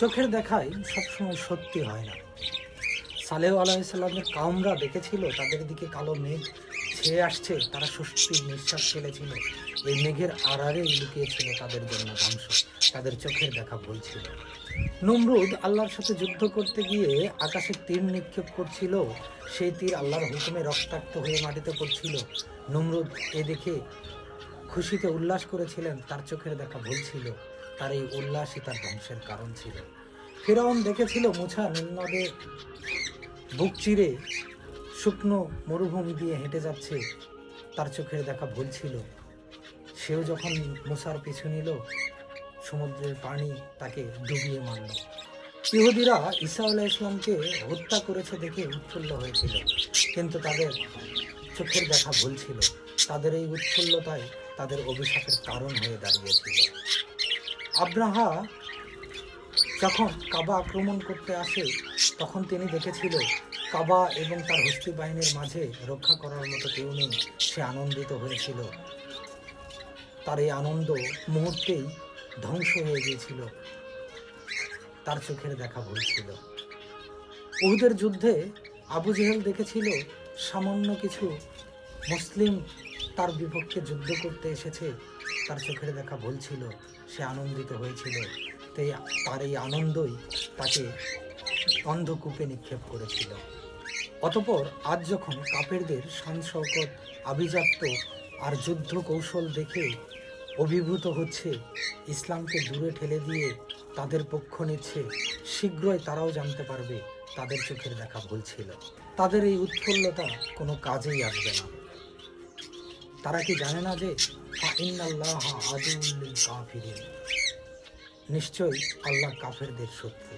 চোখের দেখাই সবসময় সত্যি হয় না। সালেহ আলাইসাল্লামের কামরা দেখেছিল, তাদের দিকে কালো মেঘ ছেয়ে আসছে, তারা স্বস্তির নিঃশ্বাস ফেলেছিল। এই মেঘের আড়ারেই লুকিয়েছিল তাদের জন্য ধ্বংস, তাদের চোখের দেখা বলছিল নমরুদ আল্লাহর সাথে যুদ্ধ করতে গিয়ে আকাশে তীর নিক্ষেপ করছিল, সেই তীর আল্লাহর হুকুমে রক্তাক্ত হয়ে মাটিতে পড়ছিল। নমরুদ এ দেখে খুশিতে উল্লাস করেছিলেন, তার চোখের দেখা ভুল ছিল। তার এই উল্লাসই তার ধ্বংসের কারণ ছিল। ফেরাউন দেখেছিল মুছা নিম্নদে বুক চিরে শুকনো মরুভূমি দিয়ে হেঁটে যাচ্ছে। তার চোখের দেখা ভুল ছিল। সেও যখন মুসার পিছু নিল, সমুদ্রের পানি তাকে ডুবিয়ে মারল। ইহুদিরা ঈসা ইসলামকে হত্যা করেছে দেখে উৎফুল্ল হয়েছিল। কিন্তু তাদের চোখের দেখা ভুল ছিল। তাদের এই উৎফুল্লতাই তাদের অভিশাপের কারণ হয়ে দাঁড়িয়েছিল। আব্রাহা যখন কাবা আক্রমণ করতে আসে, তখন তিনি দেখেছিল কাবা এবং তার হস্তি বাহিনীর মাঝে রক্ষা করার মতো কেউ নেই, সে আনন্দিত হয়েছিল। তার এই আনন্দ মুহূর্তেই ধ্বংস হয়ে গিয়েছিল। তার চোখের দেখা ভুল ছিল। উহুদের যুদ্ধে আবু জেহেল দেখেছিল সামান্য কিছু মুসলিম তার বিপক্ষে যুদ্ধ করতে এসেছে। তার চোখের দেখা ভুল ছিল, সে আনন্দিত হয়েছিল। তাই, তার এই আনন্দই তাকে অন্ধকূপে নিক্ষেপ করেছিল। অতপর আজ যখন কাপেরদের শান শওকত আভিজাত্য আর যুদ্ধ কৌশল দেখে অভিভূত হচ্ছে, ইসলামকে দূরে ঠেলে দিয়ে তাদের পক্ষ নিচ্ছে, শীঘ্রই তারাও জানতে পারবে তাদের চোখের দেখা ভুল ছিল। তাদের এই উৎফুল্লতা কোনো কাজেই আসবে না। তারা কি জানে না যে নিশ্চয়ই আল্লাহ কাফেরদের শত্রু।